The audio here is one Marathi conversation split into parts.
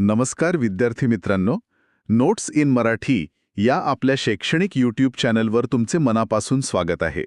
नमस्कार विद्यार्थी मित्रांनो नोट्स इन मराठी या आपल्या शैक्षणिक यूट्यूब चॅनलवर तुमचे मनापासून स्वागत आहे.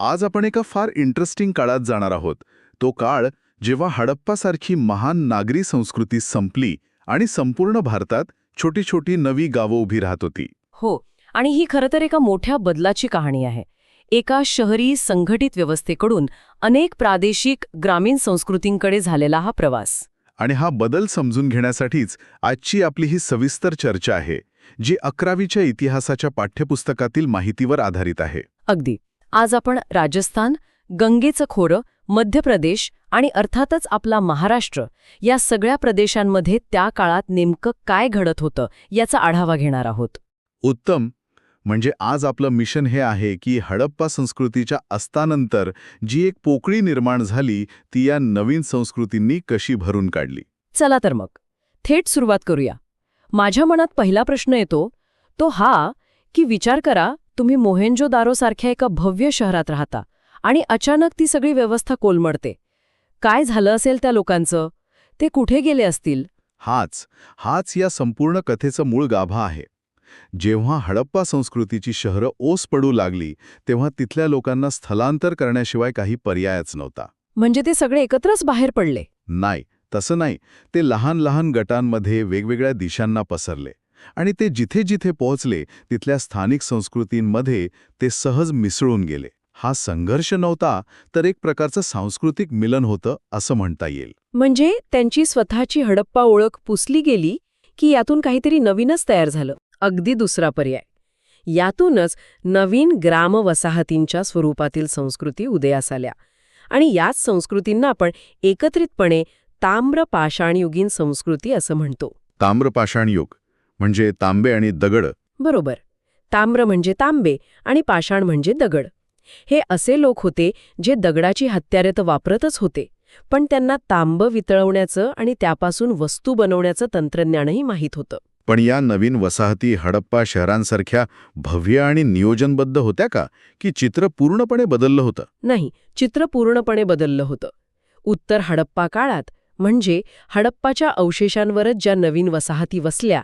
आज आपण एका फार इंटरेस्टिंग काळात जाणार आहोत. तो काळ जेव्हा हडप्पासारखी महान नागरी संस्कृती संपली आणि संपूर्ण भारतात छोटी छोटी नवी गावं उभी राहत होती. हो आणि ही खरं तर एका मोठ्या बदलाची कहाणी आहे. एका शहरी संघटित व्यवस्थेकडून अनेक प्रादेशिक ग्रामीण संस्कृतींकडे झालेला हा प्रवास. आणि हा बदल समजून घेण्यासाठीच आजची आपली ही सविस्तर चर्चा आहे जी अकरावीच्या इतिहासाच्या पाठ्यपुस्तकातील माहितीवर आधारित आहे. अगदी. आज आपण राजस्थान गंगेचं खोरं मध्य प्रदेश आणि अर्थातच आपला महाराष्ट्र या सगळ्या प्रदेशांमध्ये त्या काळात नेमकं काय घडत होतं याचा आढावा घेणार आहोत. उत्तम. म्हणजे आज आपलं मिशन हे आहे की हडप्पा संस्कृतीच्या अस्तानंतर जी एक पोकळी निर्माण झाली ती या नवीन संस्कृतींनी कशी भरून काढली? चला तर मग. थेट सुरुवात करूया. माझ्या मनात पहिला प्रश्न येतो तो हा की विचार करा तुम्ही मोहेंजो दारोसारख्या एका भव्य शहरात राहता आणि अचानक ती सगळी व्यवस्था कोलमडते. काय झालं असेल त्या लोकांचं? ते कुठे गेले असतील? हाच हाच या संपूर्ण कथेचं मूळ गाभा आहे. जेव्हा हडप्पा संस्कृतीची शहरं ओस पडू लागली तेव्हा तिथल्या लोकांना स्थलांतर करण्याशिवाय काही पर्यायच नव्हता. म्हणजे ते सगळे एकत्रच बाहेर पडले? नाही तसं नाही. ते लहान लहान गटांमध्ये वेगवेगळ्या दिशांना पसरले. आणि ते जिथे जिथे पोहोचले तिथल्या स्थानिक संस्कृतींमध्ये ते सहज मिसळून गेले. हा संघर्ष नव्हता तर एक प्रकारचं सांस्कृतिक मिलन होतं असं म्हणता येईल. म्हणजे त्यांची स्वतःची हडप्पा ओळख पुसली गेली की यातून काहीतरी नवीनच तयार झालं? अगदी दुसरा पर्याय. यातूनच नवीन ग्रामवसाहतींच्या स्वरूपातील संस्कृती उदयास आल्या. आणि याच संस्कृतींना आपण एकत्रितपणे ताम्र पाषाणयुगीन संस्कृती असं म्हणतो. ताम्रपाषाण युग म्हणजे तांबे आणि दगड. बरोबर. ताम्र म्हणजे तांबे आणि पाषाण म्हणजे दगड. हे असे लोक होते जे दगडाची हत्यारे तर वापरतच होते पण त्यांना तांब वितळवण्याचं आणि त्यापासून वस्तू बनवण्याचं तंत्रज्ञानही माहीत होतं. पण या नवीन वसाहती हडप्पा शहरांसारख्या भव्य आणि नियोजनबद्ध होत्या का की चित्र पूर्णपणे बदललं होतं? नाही चित्र पूर्णपणे बदललं होतं. उत्तर हडप्पा काळात म्हणजे हडप्पाच्या अवशेषांवरच ज्या नवीन वसाहती वसल्या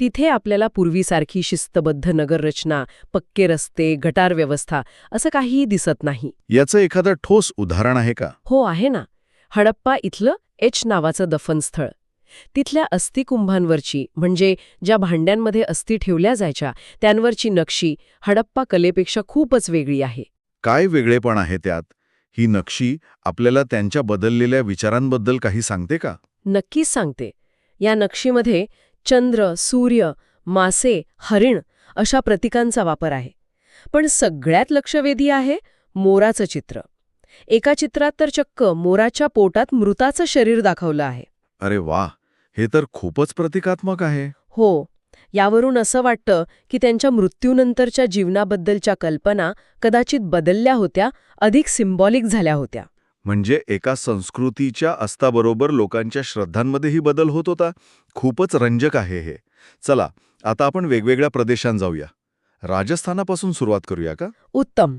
तिथे आपल्याला पूर्वीसारखी शिस्तबद्ध नगररचना पक्के रस्ते गटार व्यवस्था असं काहीही दिसत नाही. याचं एखादं ठोस उदाहरण आहे का? हो आहे ना. हडप्पा इथलं एच नावाचं दफनस्थळ. तिथल्या अस्थिकुंभांवरची म्हणजे ज्या भांड्यांमध्ये अस्थी ठेवल्या जायच्या त्यांवरची नक्षी हडप्पा कलेपेक्षा खूपच वेगळी आहे. काय वेगळेपण आहे त्यात? ही नक्षी आपल्याला त्यांच्या बदललेल्या विचारांबद्दल काही सांगते का? नक्कीच सांगते. या नक्षीमध्ये चंद्र सूर्य मासे हरिण अशा प्रतीकांचा वापर आहे. पण सगळ्यात लक्षवेधी आहे मोराचं चित्र. एका चित्रात तर चक्क मोराच्या पोटात मृताचं शरीर दाखवलं आहे. अरे वा! हे तर खूपच प्रतिकात्मक आहे. हो यावरून असं वाटतं की त्यांच्या मृत्यूनंतरच्या जीवनाबद्दलच्या कल्पना कदाचित बदलल्या होत्या अधिक सिम्बॉलिक झाल्या होत्या. म्हणजे एका संस्कृतीच्या अस्ताबरोबर लोकांच्या श्रद्धांमध्येही बदल होत होता? खूपच रंजक आहे हे. चला आता आपण वेगवेगळ्या प्रदेशांत जाऊया. राजस्थानापासून सुरुवात करूया का? उत्तम.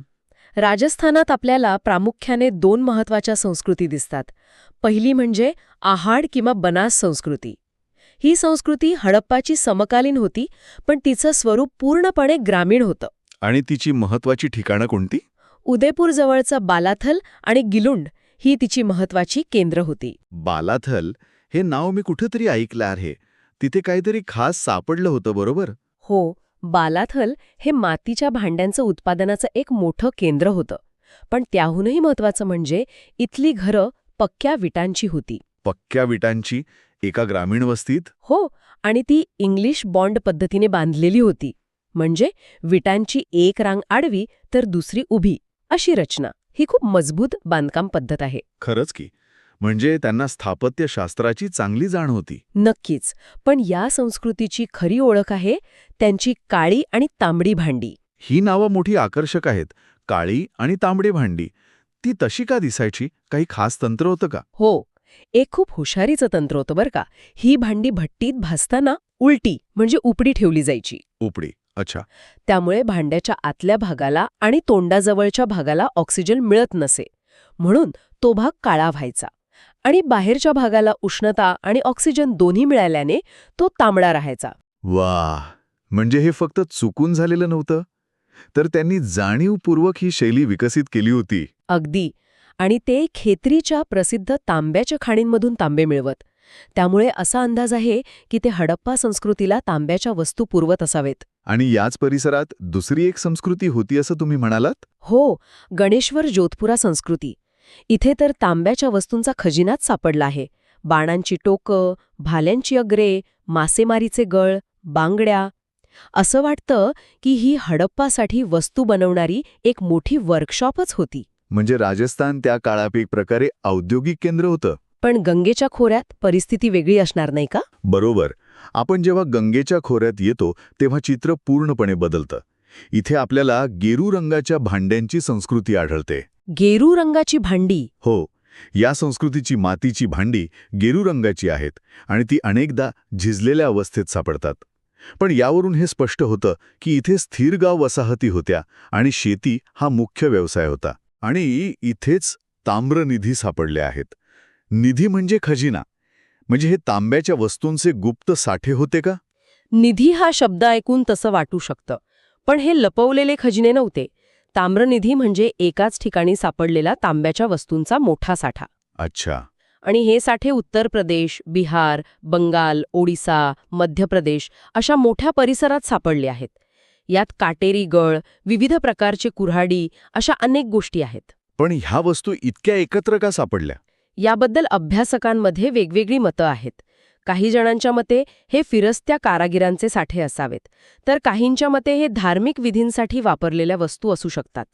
राजस्थानात आपल्याला प्रामुख्याने दोन महत्त्वाच्या संस्कृती दिसतात. पहिली म्हणजे आहाड किंवा बनास संस्कृती. ही संस्कृती हडप्पाची समकालीन होती पण तिचं स्वरूप पूर्णपणे ग्रामीण होतं. आणि तिची महत्वाची ठिकाणं कोणती? उदयपूर जवळचं बालाथल आणि गिलुंड ही तिची महत्वाची केंद्र होती. बालाथल? हे नाव मी कुठेतरी ऐकलं आहे. तिथे काहीतरी खास सापडलं होतं बरोबर? हो बालाथल हे मातीच्या भांड्यांचं उत्पादनाचं एक मोठं केंद्र होतं. पण त्याहूनही महत्वाचं म्हणजे इथली घरं पक्क्या विटांची होती. पक्क्या विटांची? एका ग्रामीण वस्तीत? हो आणि ती इंग्लिश बॉन्ड पद्धतीने बांधलेली होती. म्हणजे विटांची एक रांग आडवी तर दुसरी उभी अशी रचना. ही खूप मजबूत बांधकाम पद्धत आहे. खरंच की. म्हणजे त्यांना स्थापत्यशास्त्राची चांगली जाण होती. नक्कीच. पण या संस्कृतीची खरी ओळख आहे त्यांची काळी आणि तांबडी भांडी. ही नावं मोठी आकर्षक आहेत. काळी आणि तांबडी भांडी. ती तशी का दिसायची? काही खास तंत्र होतं का? हो. एक खूप हुशारीचं तंत्र होतं बरं का. ही भांडी भट्टीत भासताना उलटी म्हणजे उपडी ठेवली जायची. उपडी. अच्छा. त्यामुळे भांड्याच्या आतल्या भागाला आणि तोंडाजवळच्या भागाला ऑक्सिजन मिळत नसे. म्हणून तो भाग काळा व्हायचा. आणि बाहेरच्या भागाला उष्णता आणि ऑक्सिजन दोन्ही मिळाल्याने तो तांबडा राहायचा. वा म्हणजे हे फक्त चुकून झालेलं नव्हतं? तर त्यांनी जाणीवपूर्वक ही शैली विकसित केली होती. अगदी. आणि ते खेत्रीच्या प्रसिद्ध तांब्याच्या खाणींमधून तांबे मिळवत. त्यामुळे असा अंदाज आहे की ते हडप्पा संस्कृतीला तांब्याच्या वस्तू पुरवत असावेत. आणि याच परिसरात दुसरी एक संस्कृती होती असं तुम्ही म्हणालात? हो गणेश्वर जोधपुरा संस्कृती. इथे तर तांब्याच्या वस्तूंचा खजिनाच सापडला आहे. बाणांची टोकं भाल्यांची अग्रे मासेमारीचे गळ बांगड्या असं वाटतं की ही हडप्पासाठी वस्तू बनवणारी एक मोठी वर्कशॉपच होती. म्हणजे राजस्थान त्या काळात एक प्रकारे औद्योगिक केंद्र होतं? पण गंगेच्या खोऱ्यात परिस्थिती वेगळी असणार नाही का? बरोबर. आपण जेव्हा गंगेच्या खोऱ्यात येतो तेव्हा चित्र पूर्णपणे बदलतं. इथे आपल्याला गेरू रंगाच्या भांड्यांची संस्कृती आढळते. गेरू रंगाची भांडी? हो. या संस्कृतीची मातीची भांडी गेरू रंगाची आहेत आणि ती अनेकदा झिजलेल्या अवस्थेत सापडतात. पण यावरून हे स्पष्ट होतं की इथे स्थिर गाव वसाहती होत्या आणि शेती हा मुख्य व्यवसाय होता. आणि इथेच ताम्रनिधी सापडले आहेत. निधी म्हणजे खजिना. म्हणजे हे तांब्याच्या वस्तूंचे गुप्त साठे होते का? निधी हा शब्द ऐकून तसं वाटू शकतं. पण हे लपवलेले खजिने नव्हते. ताम्रनिधी म्हणजे एकाच ठिकाणी सापडलेला तांब्याच्या वस्तूंचा मोठा साठा. अच्छा. आणि हे साठे उत्तर प्रदेश बिहार बंगाल ओडिसा मध्य प्रदेश अशा मोठ्या परिसरात सापडले आहेत. यात काटेरी गळ विविध प्रकारचे कुऱ्हाडी अशा अनेक गोष्टी आहेत. पण ह्या वस्तू इतक्या एकत्र का सापडल्या? याबद्दल अभ्यासकांमध्ये वेगवेगळी मतं आहेत. काही जणांच्या मते हे फिरस्त्या कारागिरांचे साठे असावेत तर काहींच्या मते हे धार्मिक विधींसाठी वापरलेल्या वस्तू असू शकतात.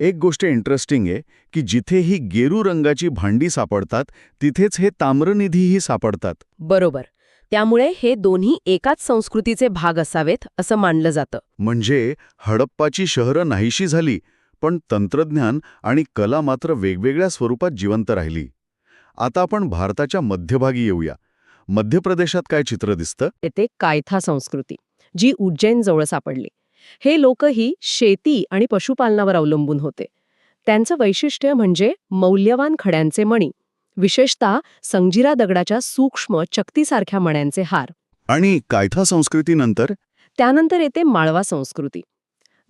एक गोष्ट इंटरेस्टिंग आहे की जिथे ही गेरू रंगाची भांडी सापडतात तिथेच हे ताम्रनिधीही सापडतात. बरोबर. त्यामुळे हे दोन्ही एकाच संस्कृतीचे भाग असावेत असं मानलं जातं. म्हणजे हडप्पाची शहरं नाहीशी झाली पण तंत्रज्ञान आणि कला मात्र वेगवेगळ्या स्वरूपात जिवंत राहिली. आता आपण भारताच्या मध्यभागी येऊया. मध्य प्रदेशात काय चित्र दिसतं? येथे कायथा संस्कृती जी उज्जैन जवळ सापडली. हे लोकही शेती आणि पशुपालनावर अवलंबून होते. त्यांचं वैशिष्ट्य म्हणजे मौल्यवान खड्यांचे मणी विशेषतः संजिरा दगडाच्या सूक्ष्म चक्तीसारख्या मण्यांचे हार. आणि कायथा संस्कृतीनंतर? त्यानंतर येते माळवा संस्कृती.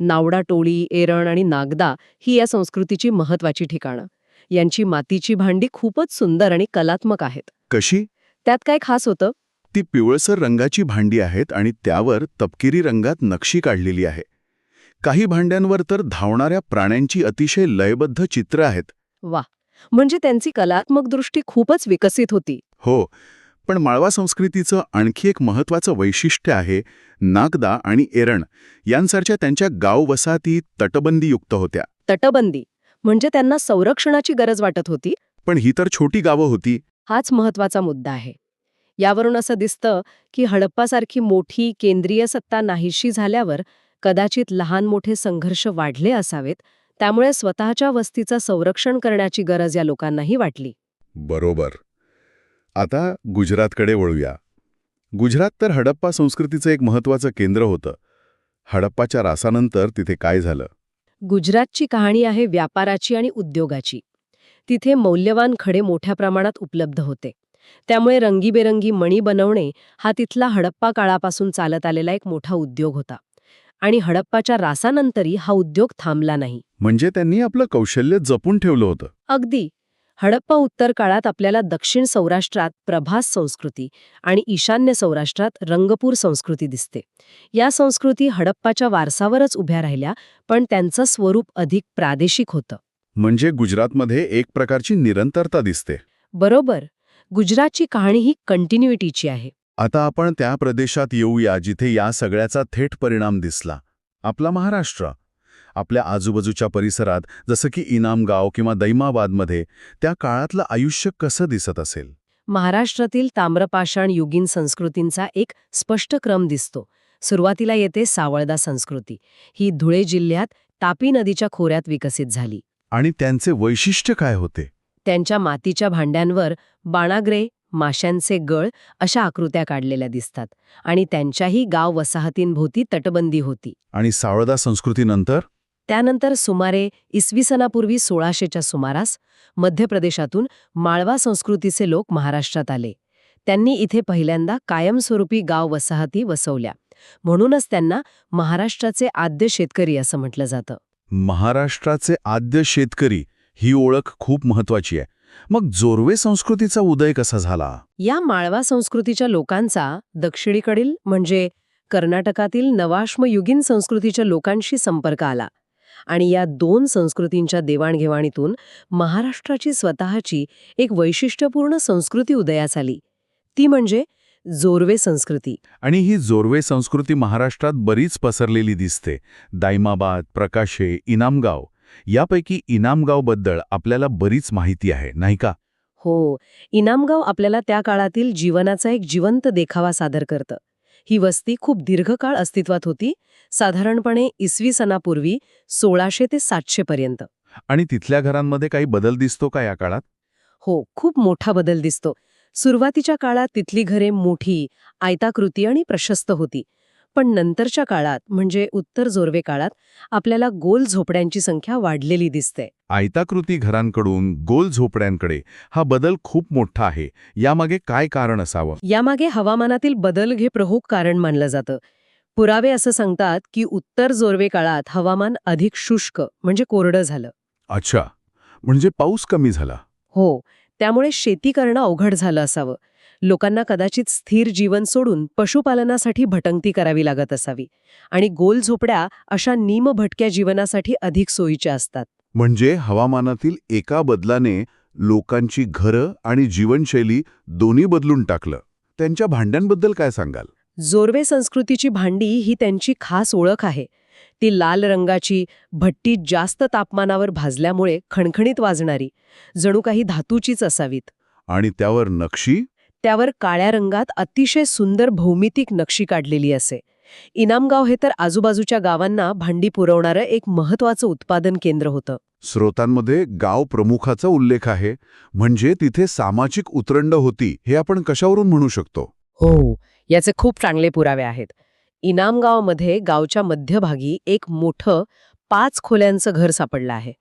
नावडा टोळी एरण आणि नागदा ही या संस्कृतीची महत्वाची ठिकाणं. यांची मातीची भांडी खूपच सुंदर आणि कलात्मक आहेत. कशी? त्यात काय खास होतं? ती पिवळसर रंगाची भांडी आहेत आणि त्यावर तपकिरी रंगात नक्षी काढलेली आहे. काही भांड्यांवर तर धावणाऱ्या प्राण्यांची अतिशय लयबद्ध चित्र आहेत. वा म्हणजे त्यांची कलात्मक दृष्टी खूपच विकसित होती. हो पण माळवा संस्कृतीचं आणखी एक महत्वाचं वैशिष्ट्य आहे नागदा आणि एरण यांसारख्या त्यांच्या गाव वसाहती तटबंदीयुक्त होत्या. तटबंदी? म्हणजे त्यांना संरक्षणाची गरज वाटत होती? पण ही तर छोटी गावं होती. हाच महत्त्वाचा मुद्दा आहे. यावरून असं दिसतं की हडप्पासारखी मोठी केंद्रीय सत्ता नाहीशी झाल्यावर कदाचित लहान मोठे संघर्ष वाढले असावेत त्यामुळे स्वतःच्या वस्तीचं संरक्षण करण्याची गरज या लोकांनाही वाटली. बरोबर. आता गुजरातकडे वळूया. गुजरात तर हडप्पा संस्कृतीचं एक महत्वाचं केंद्र होतं. हडप्पाच्या रासानंतर तिथे काय झालं? गुजरातची कहाणी आहे व्यापाराची आणि उद्योगाची. तिथे मौल्यवान खडे मोठ्या प्रमाणात उपलब्ध होते. त्यामुळे रंगीबेरंगी मणी बनवणे हा तिथला हडप्पा काळापासून चालत आलेला एक मोठा उद्योग होता. आणि हडप्पाच्या रासानंतरही हा उद्योग थांबला नाही. म्हणजे त्यांनी आपलं कौशल्य जपून ठेवलं होतं. अगदी. हडप्पा उत्तर काळात आपल्याला दक्षिण सौराष्ट्रात प्रभास संस्कृती आणि ईशान्य सौराष्ट्रात रंगपूर संस्कृती दिसते. या संस्कृती हडप्पाच्या वारसावरच उभ्या राहिल्या पण त्यांचं स्वरूप अधिक प्रादेशिक होतं. म्हणजे गुजरातमध्ये एक प्रकारची निरंतरता दिसते. बरोबर. गुजरातची कहाणी ही कंटिन्युइटीची आहे. आता आपण त्या प्रदेशात येऊया जिथे या सगळ्याचा थेट परिणाम दिसला. आपला महाराष्ट्र. आपल्या आजूबाजूच्या परिसरात जसं की इनामगाव किंवा दैमाबादमध्ये त्या काळातलं आयुष्य कसं दिसत असेल? महाराष्ट्रातील ताम्रपाषाण युगीन संस्कृतींचा एक स्पष्ट क्रम दिसतो. सुरुवातीला येते सावळदा संस्कृती. ही धुळे जिल्ह्यात तापी नदीच्या खोऱ्यात विकसित झाली. आणि त्यांचे वैशिष्ट्य काय होते? त्यांच्या मातीच्या भांड्यांवर बाणाग्रे माशांचे गळ अशा आकृत्या काढलेल्या दिसतात आणि त्यांच्याही गाव वसाहतींभोवती तटबंदी होती. आणि सावळदा संस्कृतीनंतर? त्यानंतर सुमारे इसवी सनापूर्वी सोळाशेच्या सुमारास मध्य प्रदेशातून माळवा संस्कृतीचे लोक महाराष्ट्रात आले. त्यांनी इथे पहिल्यांदा कायमस्वरूपी गाव वसाहती वसवल्या. म्हणूनच त्यांना महाराष्ट्राचे आद्य शेतकरी असं म्हटलं जातं. महाराष्ट्राचे आद्य शेतकरी ही ओळख खूप महत्वाची आहे. मग जोरवे संस्कृतीचा उदय कसा झाला? या माळवा संस्कृतीच्या लोकांचा दक्षिणेकडील म्हणजे कर्नाटकातील नवाश्मयुगीन संस्कृतीच्या लोकांशी संपर्क आला. आणि या दोन संस्कृतींच्या देवाणघेवाणीतून महाराष्ट्राची स्वतःची एक वैशिष्ट्यपूर्ण संस्कृती उदयास आली. ती म्हणजे जोरवे संस्कृती. आणि ही जोरवे संस्कृती महाराष्ट्रात बरीच पसरलेली दिसते. दायमाबाद प्रकाशे इनामगाव. यापैकी इनामगावबद्दल आपल्याला बरीच माहिती आहे नाही का? हो इनामगाव आपल्याला त्या काळातील जीवनाचा एक जिवंत देखावा सादर करतं. ही वस्ती खूप दीर्घकाळ अस्तित्वात होती साधारणपणे इसवी सनापूर्वी सोळाशे ते सातशे पर्यंत. आणि तिथल्या घरांमध्ये काही बदल दिसतो का या काळात? हो खूप मोठा बदल दिसतो. सुरुवातीच्या काळात तिथली घरे मोठी आयताकृती आणि प्रशस्त होती. पण नंतरच्या काळात म्हणजे उत्तर जोरवे काळात आपल्याला गोल झोपड्यांची संख्या वाढलेली दिसते. आयताकृती घरांकडून गोल झोपड्यांकडे हा बदल खूप मोठा आहे. यामागे काय कारण असावं? यामागे हवामानातील बदल हे प्रमुख कारण मानलं जातं. पुरावे असं सांगतात की उत्तर जोरवे काळात हवामान अधिक शुष्क म्हणजे कोरडं झालं. अच्छा. म्हणजे पाऊस कमी झाला. हो. त्यामुळे शेती करणं अवघड झालं असावं. लोकांना कदाचित स्थिर जीवन सोडून पशुपालनासाठी भटंगती करावी लागत असावी. आणि गोल झोपड्या अशा निमभटक्या जीवनासाठी अधिक सोयीच्या असतात. म्हणजे हवामानातील एका बदलाने लोकांची घरं आणि जीवनशैली दोन्ही बदलून टाकलं. त्यांच्या भांड्यांबद्दल काय सांगाल? जोरवे संस्कृतीची भांडी ही त्यांची खास ओळख आहे. ती लाल रंगाची भट्टी जास्त तापमानावर भाजल्यामुळे खणखणीत वाजणारी जणू काही धातूचीच असावीत. आणि त्यावर नक्षी? त्यावर काळ्या रंगात अतिशय सुंदर भौमितिक नक्षी काढलेली असे. इनामगाव हे तर आजूबाजूच्या गावांना भांडी पुरवणारं एक महत्वाचं उत्पादन केंद्र होतं. स्रोतांमध्ये गाव प्रमुखाचा उल्लेख आहे. म्हणजे तिथे सामाजिक उतरंड होती हे आपण कशावरून म्हणू शकतो? हो याचे खूप चांगले पुरावे आहेत. इनामगावमध्ये गावच्या मध्यभागी एक मोठं पाच खोल्यांचं घर सापडलं आहे.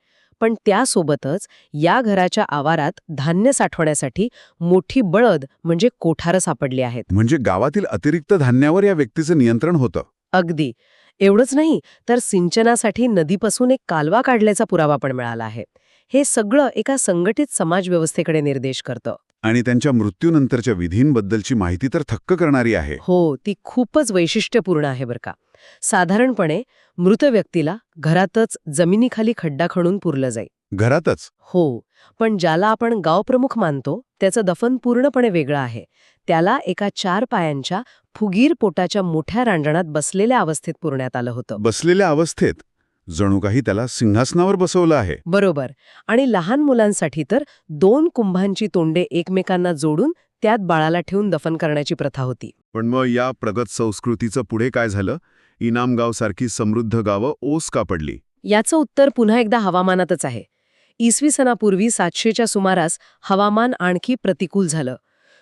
पण त्यासोबतच या घराच्या आवारात धान्य साठवण्यासाठी मोठी बळद म्हणजे कोठारं सापडली आहेत. म्हणजे गावातील अतिरिक्त धान्यावर या व्यक्तीचं नियंत्रण होतं. अगदी. एवढंच नाही तर सिंचनासाठी नदीपासून एक कालवा काढल्याचा पुरावा पण मिळाला आहे. हे सगळं एका संघटित समाजव्यवस्थेकडे निर्देश करतं. आणि त्यांच्या मृत्यूनंतरच्या विधींबद्दलची माहिती तर थक्क करणारी आहे. हो ती खूपच वैशिष्ट्यपूर्ण आहे बरं का. साधारणपणे मृत व्यक्तीला घरातच जमिनीखाली खड्डा खणून पुरलं जाई. घरातच? हो पण ज्याला आपण गावप्रमुख मानतो त्याचं दफन पूर्णपणे वेगळं आहे. त्याला एका चार पायांच्या फुगीर पोटाच्या मोठ्या रांजणात बसलेल्या अवस्थेत पुरण्यात आलं होतं. बसलेल्या अवस्थेत? जणू काही त्याला सिंहासनावर बसवलं आहे. बरोबर. आणि लहान मुलांसाठी तर दोन कुंभांची तोंडे एकमेकांना जोडून त्यात बाळाला ठेवून दफन करण्याची प्रथा होती. पण मग या प्रगत संस्कृतीचं पुढे काय झालं? इनामगावसारखी समृद्ध गावं ओस का पडली याचं उत्तर पुन्हा एकदा हवामानातच आहे. इसवी सनापूर्वी सातशेच्या सुमारास हवामान आणखी प्रतिकूल झालं.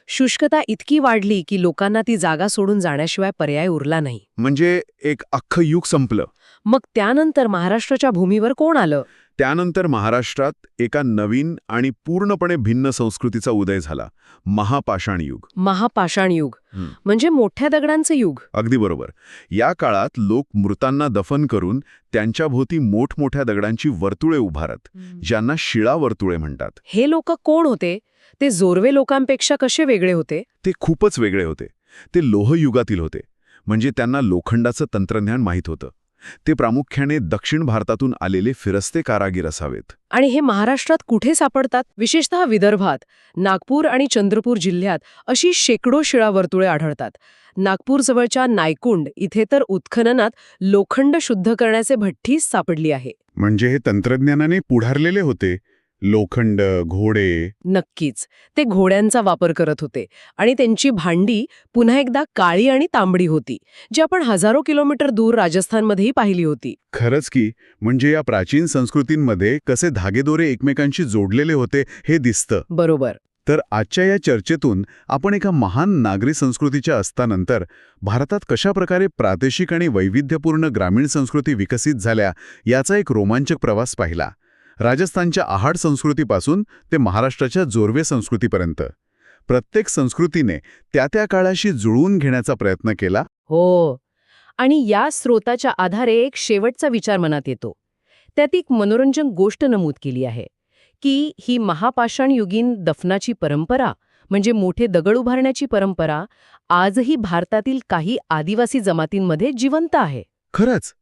शुष्कता इतकी वाढली की लोकांना ती जागा सोडून जाण्याशिवाय पर्याय उरला नाही. म्हणजे एक अख्खं युग संपलं. मग त्यानंतर महाराष्ट्राच्या भूमीवर कोण आलं? त्यानंतर महाराष्ट्रात एका नवीन आणि पूर्णपणे भिन्न संस्कृतीचा उदय झाला महापाषाण युग. महापाषाण युग. म्हणजे मोठ्या दगडांचं युग. अगदी बरोबर. या काळात लोक मृतांना दफन करून त्यांच्याभोवती मोठमोठ्या दगडांची वर्तुळे उभारत ज्यांना शिळा वर्तुळे म्हणतात. हे लोक कोण होते? ते जोरवे लोकांपेक्षा कसे वेगळे होते? ते खूपच वेगळे होते. ते लोहयुगातील होते. म्हणजे त्यांना लोखंडाचं तंत्रज्ञान माहीत होतं. ते प्रामुख्याने दक्षिण भारतातून आलेले फिरस्ते कारागीर असावेत. आणि हे महाराष्ट्रात कुठे सापडतात? विशेषतः विदर्भात. नागपूर आणि चंद्रपूर जिल्ह्यात अशी शेकडो शिळा वर्तुळे आढळतात. नागपूरजवळच्या नायकुंड इथे तर उत्खननात लोखंड शुद्ध करण्याचे भट्टीच सापडली आहे. म्हणजे हे तंत्रज्ञानाने पुढारलेले होते. लोखंड घोडे. नक्कीच. ते घोड्यांचा वापर करत होते आणि त्यांची भांडी पुन्हा एकदा काळी आणि तांबडी होती जी आपण हजारो किलोमीटर दूर राजस्थानमध्येही पाहिली होती. खरंच की म्हणजे या प्राचीन संस्कृतींमध्ये कसे धागेदोरे एकमेकांशी जोडलेले होते हे दिसतं. बरोबर. तर आजच्या या चर्चेतून आपण एका महान नागरी संस्कृतीच्या असतानंतर भारतात कशा प्रकारे प्रादेशिक आणि वैविध्यपूर्ण ग्रामीण संस्कृती विकसित झाल्या याचा एक रोमांचक प्रवास पाहिला. राजस्थानच्या आहाड संस्कृतीपासून ते महाराष्ट्राच्या जोरवे संस्कृतीपर्यंत. प्रत्येक संस्कृतीने त्या त्या काळाशी जुळवून घेण्याचा प्रयत्न केला. हो. आणि या स्रोताच्या आधारे एक शेवटचा विचार मनात येतो. त्यात एक मनोरंजक गोष्ट नमूद केली आहे की ही महापाषाण युगीन दफनाची परंपरा म्हणजे मोठे दगड उभारण्याची परंपरा आजही भारतातील काही आदिवासी जमातींमध्ये जिवंत आहे. खरंच.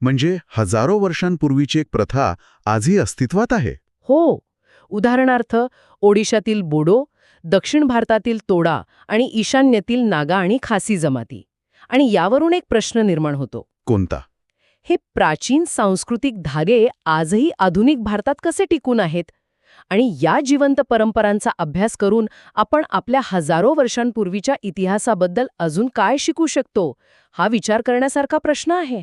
म्हणजे हजारो वर्षांपूर्वीची एक प्रथा आजही अस्तित्वात आहे. हो. उदाहरणार्थ ओडिशातील बोडो दक्षिण भारतातील तोडा आणि ईशान्येतील नागा आणि खासी जमाती. आणि यावरून एक प्रश्न निर्माण होतो. कोणता? हे प्राचीन सांस्कृतिक धागे आजही आधुनिक भारतात कसे टिकून आहेत? आणि या जिवंत परंपरांचा अभ्यास करून आपण आपल्या हजारो वर्षांपूर्वीच्या इतिहासाबद्दल अजून काय शिकू शकतो? हा विचार करण्यासारखा प्रश्न आहे.